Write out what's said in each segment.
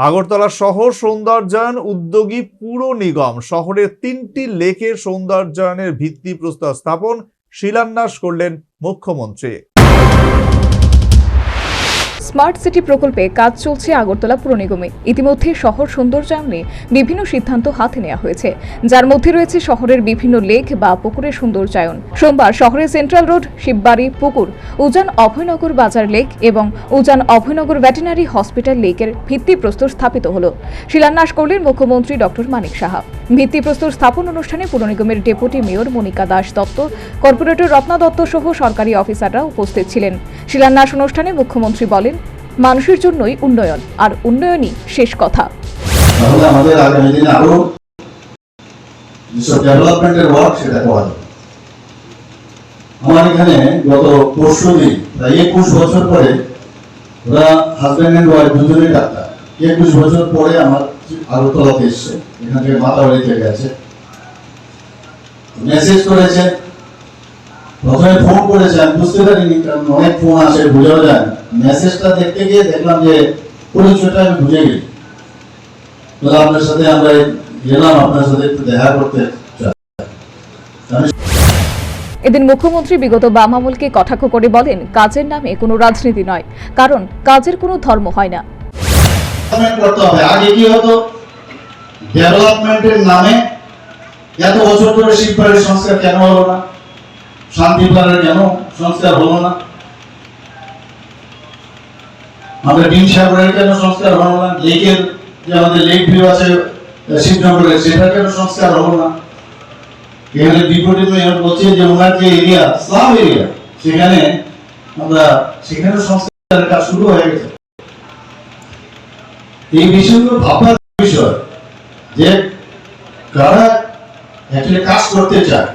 আগরতলা শহর সৌন্দর্যায়ন উদ্যোগী পুর নিগম শহরের তিনটি লেকের সৌন্দর্যায়নের ভিত্তি প্রস্তাব স্থাপন শিলান্যাস করলেন মুখ্যমন্ত্রী। স্মার্ট সিটি প্রকল্পে কাজ চলছে আগরতলা পুর নিগমে। ইতিমধ্যে শহর সৌন্দর্যায়নে বিভিন্ন সিদ্ধান্ত হাতে নেওয়া হয়েছে। যার মধ্যে রয়েছে শহরের বিভিন্ন লেক বা পুকুরের সৌন্দর্যায়ন। সোমবার শহরের সেন্ট্রাল রোড, শিববাড়ি, পুকুর, উজান অভয়নগর বাজার লেক এবং উজান অভয়নগর ভেটেনারি হসপিটাল লেকের ভিত্তিপ্রস্তর স্থাপিত হল। শিলান্যাস করলেন মুখ্যমন্ত্রী ডক্টর মানিক সাহা। ভিত্তিপ্রস্তর স্থাপন অনুষ্ঠানে পুর নিগমের deputy mayor Monika Das Dutta, corporator Ratna Dutta সহ সরকারি অফিসাররা উপস্থিত ছিলেন। শিলান্যাস অনুষ্ঠানে মুখ্যমন্ত্রী বলেন, মানুষের জন্যই উন্নয়ন আর উন্নয়নই শেষ কথা। আমার এখানে গত পরশু দিন, প্রায় একুশ বছর পরে ওরা হাজব্যান্ড এন্ড ওয়াইফ দুজনেই ডাক্তার। একুশ বছর পরে আমার এসছে এখান থেকে গেছে। মেসেজ করেছে। প্রথমে ফোন বুঝতে পারিনি, কারণ অনেক ফোন আসে, বুঝেও মেসেজটা দেখতে গিয়ে দেখলাম যে পরিচয়টা আমি বুঝে গেছি। আপনার সাথে আমরা গেলাম, আপনার সাথে একটু দেখা করতে এদিন মুখ্যমন্ত্রী বিগত বাম আমলকে কটাক্ষ করে বলেন, কাজের নামে কোনো রাজনীতি নয়। কারণ, কাজের কোনো ধর্ম হয় না। করতে হবে। আগে কি হতো? ডেভেলপমেন্টের নামে এত বছর ধরে শিববাড়ির সংস্কার কেন হলো না? শান্তিপাড়ার কেন সংস্কার হলো না? আমাদের ডিম সাগরের কেন সংস্কার হলো না? লেকের যে আমাদের লেক ভিউ আছে শিবনগরের সেটা কেন সংস্কার হলো না? এখানে ডিপুটি মেয়র বলছে যে ওনার যে এরিয়া, স্লাম এরিয়া, সেখানে আমরা সেখানে সংস্কারের কাজ শুরু হয়ে গেছে। এই বিষয়গুলো ভাবনার বিষয় যে কারা অ্যাকচুয়ালি কাজ করতে চায়।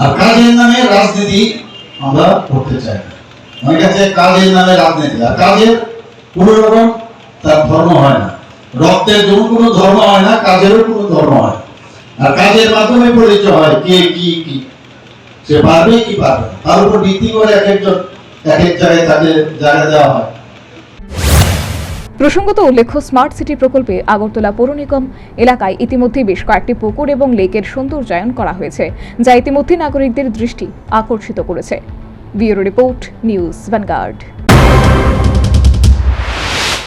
আর কাজের নামে রাজনীতি আমরা করতে চাই না। অনেক আছে কাজের নামে রাজনীতি, আর কাজের কোনো রকম তার ধর্ম হয় না। রক্তের যেমন কোনো ধর্ম হয় না, কাজেরও কোনো ধর্ম হয়। আর কাজের মাধ্যমে পরিচয় হয় কে কি কি। সে পারবে কি পারবে তার উপর ভিত্তি করে এক একজন এক এক জায়গায় তাকে জায়গা দেওয়া হয়। প্রসঙ্গত উল্লেখ্য, স্মার্ট সিটি প্রকল্পে আগরতলা পৌর নিগম এলাকায় ইতিমধ্যে বেশ কয়েকটি পুকুর এবং লেকের সৌন্দর্যায়ন করা হয়েছে, যা ইতিমধ্যে নাগরিকদের দৃষ্টি আকর্ষিত করেছে। Bureau report, News Vanguard.